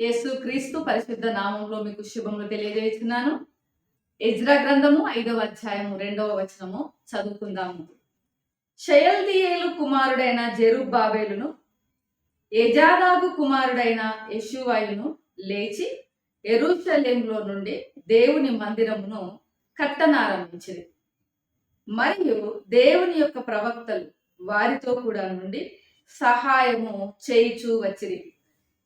యేసు క్రీస్తు పరిశుద్ధ నామంలో మీకు శుభములు తెలియజేస్తున్నాను. ఎజ్రా గ్రంథము ఐదవ అధ్యాయము రెండవ వచనము చదువుకుందాము. షయల్తీయేలు కుమారుడైన జెరుబాబేలును ఎజాదాగు కుమారుడైన యశువాయును లేచి ఎరుషలేంలో నుండి దేవుని మందిరమును కట్టనారంభించింది మరియు దేవుని యొక్క ప్రవక్తలు వారితో కూడా నుండి సహాయము చేయిచూ వచ్చిరి.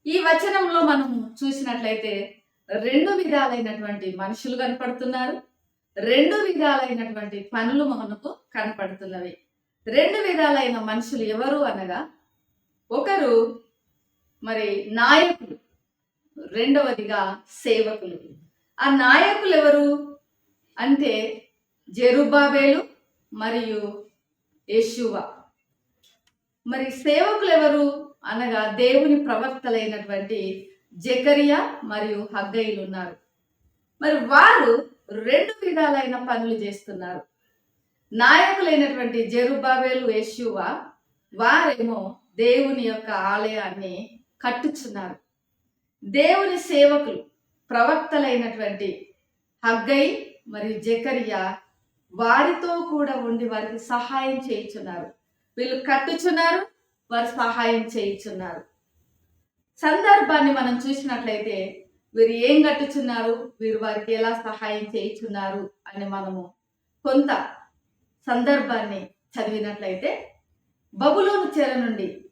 ఈ వచనంలో మనం చూసినట్లయితే రెండు విధాలైనటువంటి మనుషులు కనపడుతున్నారు. రెండు విధాలైనటువంటి పనులు మనకు కనపడుతున్నవి. రెండు విధాలైన మనుషులు ఎవరు అనగా ఒకరు మరి నాయకులు. రెండవదిగా సేవకులు. ఆ నాయకులు ఎవరు అంటే జెరుబాబేలు మరియు యశువ మరి సేవకులు ఎవరు? అనగా దేవుని ప్రవక్తలైనటువంటి జకరియా మరియు హగ్గయిలు ఉన్నారు. మరి వారు రెండు విధాలైన పనులు చేస్తున్నారు. నాయకులైనటువంటి జెరుబాబేలు యెషువ వారేమో దేవుని యొక్క ఆలయాన్ని కట్టుచున్నారు. దేవుని సేవకులు ప్రవక్తలైనటువంటి హగ్గై మరియు జకరియా వారితో కూడా ఉండి వారికి సహాయం చేయించున్నారు. వీళ్ళు కట్టుచున్నారు వారు సహాయం చేయించున్నారు. సందర్భాన్ని మనం చూసినట్లయితే వీరు ఏం కట్టుచున్నారు వీరు వారికి ఎలా సహాయం చేయించున్నారు? అని మనము కొంత సందర్భాన్ని చదివినట్లయితే బబులోను చెర నుండి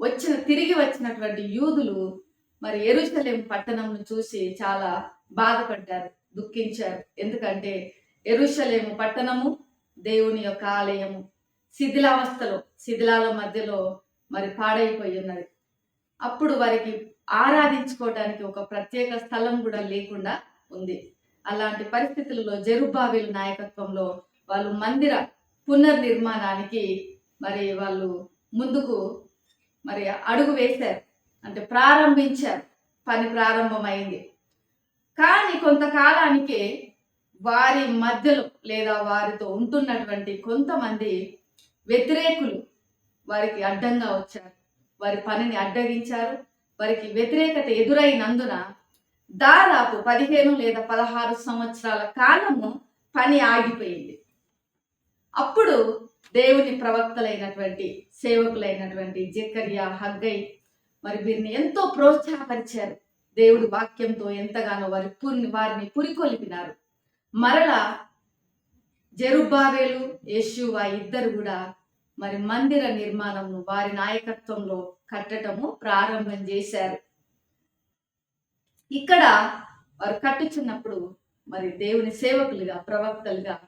వచ్చిన తిరిగి వచ్చినటువంటి యూదులు మరి ఎరుషలేం పట్టణంను చూసి చాలా బాధపడ్డారు దుఃఖించారు. ఎందుకంటే ఎరుసలేము పట్టణము దేవుని యొక్క ఆలయము. శిథిలావస్థలో శిథిలాల మధ్యలో మరి పాడైపోయి ఉన్నది. అప్పుడు వారికి ఆరాధించుకోవడానికి ఒక ప్రత్యేక స్థలం కూడా లేకుండా ఉంది. అలాంటి పరిస్థితులలో జరుబావిల నాయకత్వంలో వాళ్ళు మందిర పునర్నిర్మాణానికి మరి వాళ్ళు ముందుకు మరి అడుగు వేశారు. అంటే ప్రారంభించారు పని ప్రారంభమైంది. కానీ కొంతకాలానికి వారి మధ్యలో లేదా వారితో ఉంటున్నటువంటి కొంతమంది వ్యతిరేకులు వారికి అడ్డంగా వచ్చారు. వారి పనిని అడ్డగించారు. వారికి వ్యతిరేకత ఎదురైనందున దాదాపు పదిహేను లేదా పదహారు సంవత్సరాల కాలము పని ఆగిపోయింది. అప్పుడు దేవుని ప్రవక్తలైనటువంటి సేవకులైనటువంటి జక్కర్య హగ్గై మరి వీరిని ఎంతో ప్రోత్సాహపరిచారు. దేవుడి వాక్యంతో ఎంతగానో వారి పురి వారిని పురికొల్పినారు. మరలా జరుబాబేలు యేషువ ఇద్దరు కూడా మరి మందిర నిర్మాణము వారి నాయకత్వంలో కట్టటము ప్రారంభం చేశారు. ఇక్కడ వారు కట్టుచున్నప్పుడు మరి దేవుని సేవకులుగా ప్రవక్తలుగా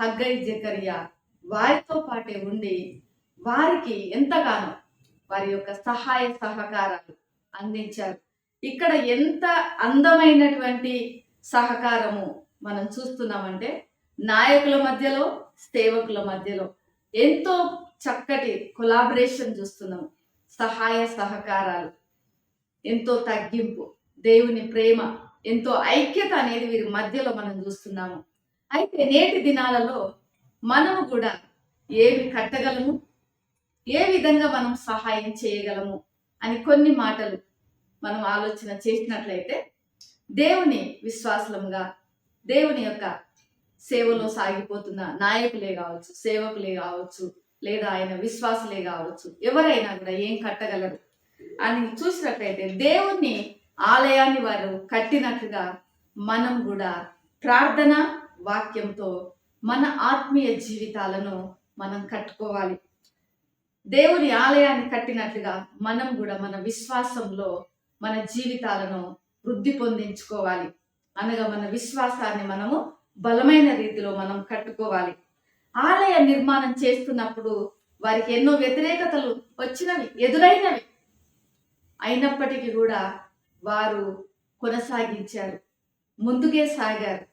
హగ్గై జకరియా వారితో పాటే ఉండి వారికి ఎంతగానో వారి యొక్క సహాయ సహకారాలు అందించారు. ఇక్కడ ఎంత అందమైనటువంటి సహకారము మనం చూస్తున్నామంటే నాయకుల మధ్యలో సేవకుల మధ్యలో ఎంతో చక్కటి కొలాబరేషన్ చూస్తున్నాము. సహాయ సహకారాలు. ఎంతో తగ్గింపు దేవుని ప్రేమ ఎంతో ఐక్యత అనేది వీరి మధ్యలో మనం చూస్తున్నాము. అయితే నేటి దినాలలో మనము కూడా ఏమి కట్టగలము? ఏ విధంగా మనం సహాయం చేయగలము? అని కొన్ని మాటలు మనం ఆలోచన చేసినట్లయితే దేవుని విశ్వాసంగా దేవుని యొక్క సేవలో సాగిపోతున్న నాయకులే కావచ్చు సేవకులే కావచ్చు లేదా ఆయన విశ్వాసులే కావచ్చు. ఎవరైనా కూడా ఏం కట్టగలరు? అని చూసినట్లయితే దేవుని ఆలయాన్ని వారు కట్టినట్లుగా మనం కూడా ప్రార్థన వాక్యంతో మన ఆత్మీయ జీవితాలను మనం కట్టుకోవాలి. దేవుని ఆలయాన్ని కట్టినట్లుగా మనం కూడా మన విశ్వాసంలో మన జీవితాలను వృద్ధి పొందించుకోవాలి. అనగా మన విశ్వాసాన్ని మనము బలమైన రీతిలో మనం కట్టుకోవాలి. ఆలయ నిర్మాణం చేస్తున్నప్పుడు వారికి ఎన్నో వ్యతిరేకతలు వచ్చినవి ఎదురైనవి. అయినప్పటికీ కూడా వారు కొనసాగించారు ముందుకే సాగారు.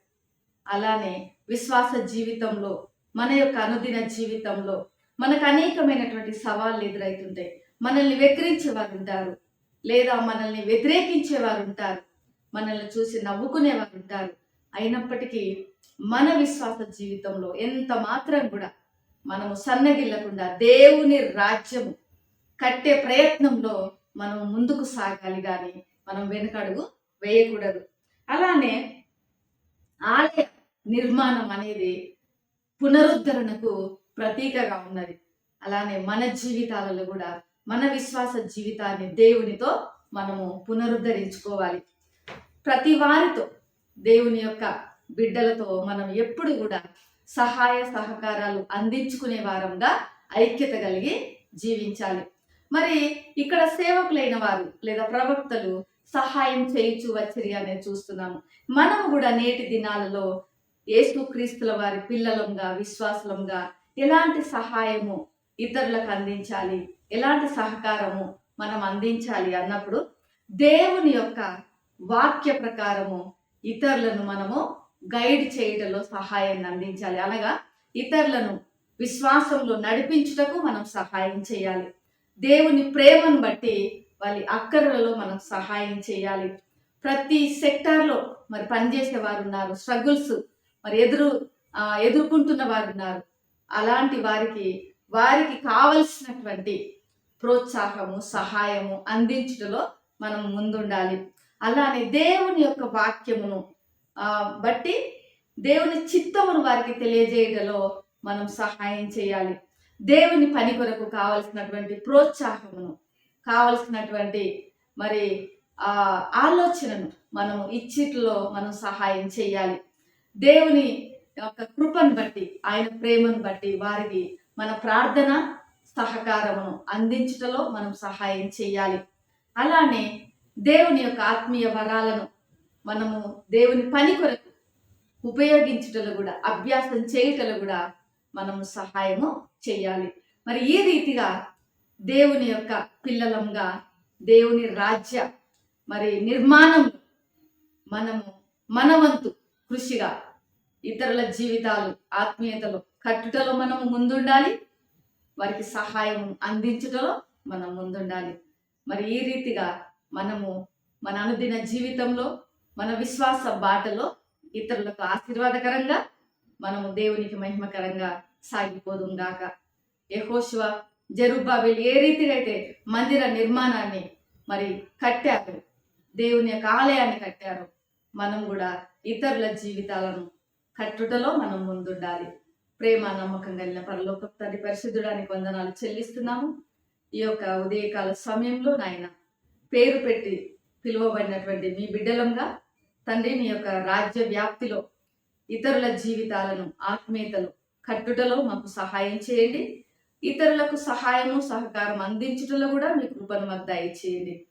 అలానే విశ్వాస జీవితంలో మన యొక్క అనుదిన జీవితంలో మనకు అనేకమైనటువంటి సవాళ్ళు ఎదురవుతుంటాయి మనల్ని వెక్కిరించే వారు ఉంటారు లేదా మనల్ని వ్యతిరేకించే వారు ఉంటారు మనల్ని చూసి నవ్వుకునేవారు ఉంటారు. అయినప్పటికీ మన విశ్వాస జీవితంలో ఎంత మాత్రం కూడా మనము సన్నగిల్లకుండా దేవుని రాజ్యము కట్టే ప్రయత్నంలో మనం ముందుకు సాగాలి కానీ మనం వెనుకడుగు వేయకూడదు. అలానే ఆలయ నిర్మాణం అనేది పునరుద్ధరణకు ప్రతీకగా ఉన్నది. అలానే మన జీవితాలలో కూడా మన విశ్వాస జీవితాన్ని దేవునితో మనము పునరుద్ధరించుకోవాలి. ప్రతి వారితో దేవుని యొక్క బిడ్డలతో మనం ఎప్పుడు కూడా సహాయ సహకారాలు అందించుకునే వారంగా ఐక్యత కలిగి జీవించాలి. మరి ఇక్కడ సేవకులైన వారు లేదా ప్రవక్తలు సహాయం చేయించు వచ్చిరి అనేది చూస్తున్నాము. మనము కూడా నేటి దినాలలో యేసుక్రీస్తుల వారి పిల్లలంగా విశ్వాసులంగా ఎలాంటి సహాయము ఇతరులకు అందించాలి? ఎలాంటి సహకారము మనం అందించాలి అన్నప్పుడు దేవుని యొక్క వాక్య ప్రకారము ఇతరులను మనము గైడ్ చేయటంలో సహాయాన్ని అందించాలి. అనగా ఇతరులను విశ్వాసంలో నడిపించుటకు మనం సహాయం చేయాలి. దేవుని ప్రేమను బట్టి వాళ్ళ అక్కర్లలో మనం సహాయం చేయాలి. ప్రతి సెక్టార్లో మరి పనిచేసే వారు ఉన్నారు స్ట్రగుల్స్ మరి ఎదురు ఎదుర్కొంటున్న వారు ఉన్నారు అలాంటి వారికి వారికి కావలసినటువంటి ప్రోత్సాహము సహాయము అందించడంలో మనం ముందుండాలి. అలానే దేవుని యొక్క వాక్యమును బట్టి దేవుని చిత్తమును వారికి తెలియజేయడంలో మనం సహాయం చేయాలి. దేవుని పని కొరకు కావలసినటువంటి ప్రోత్సాహమును కావలసినటువంటి మరి ఆలోచనను మనం ఇచ్చిట్లో మనం సహాయం చేయాలి. దేవుని యొక్క కృపను బట్టి ఆయన ప్రేమను బట్టి వారికి మన ప్రార్థన సహకారమును అందించటలో మనం సహాయం చేయాలి. అలానే దేవుని యొక్క ఆత్మీయ వరాలను మనము దేవుని పని కొరకు ఉపయోగించుటలో కూడా అభ్యాసం చేయటలు కూడా మనము సహాయము చేయాలి. మరి ఈ రీతిగా దేవుని యొక్క పిల్లలంగా దేవుని రాజ్య మరి నిర్మాణం మనము మనవంతు కృషిగా ఇతరుల జీవితాలు ఆత్మీయతలు కట్టుటలో మనము ముందుండాలి. వారికి సహాయం అందించుటలో మనం ముందుండాలి. మరి ఈ రీతిగా మనము మన అనుదిన జీవితంలో మన విశ్వాస బాటలో ఇతరులకు ఆశీర్వాదకరంగా మనము దేవునికి మహిమకరంగా సాగిపోదుం గాక. యెహోషువ జరుబ్బాబేలు ఏ రీతిగా అయితే మందిర నిర్మాణాన్ని మరి కట్టారు దేవుని యొక్క ఆలయాన్ని కట్టారు మనం కూడా ఇతరుల జీవితాలను కట్టుటలో మనం ముందుండాలి. ప్రేమ నమ్మకం కలిగిన పరలోక తండ్రి పరిశుద్ధుడానికి వందనాలు చెల్లిస్తున్నాము. ఈ యొక్క ఉదయకాల సమయంలో నాయన పేరు పెట్టి పిలువబడినటువంటి మీ బిడ్డలంగా తండ్రి మీ యొక్క రాజ్య వ్యాప్తిలో ఇతరుల జీవితాలను ఆత్మీయతలు కట్టుటలో మాకు సహాయం చేయండి. ఇతరులకు సహాయము సహకారం అందించటంలో కూడా మీ కృపను మాకు దయచేయండి.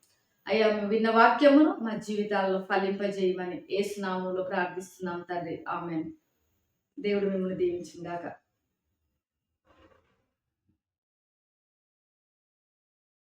అయ్యా మేము విన్న వాక్యమును మా జీవితాల్లో ఫలింపజేయమని ఏసునామంలో ప్రార్థిస్తున్నాం తండ్రి. ఆమె దేవుడు మిమ్మల్ని దీవించిందాక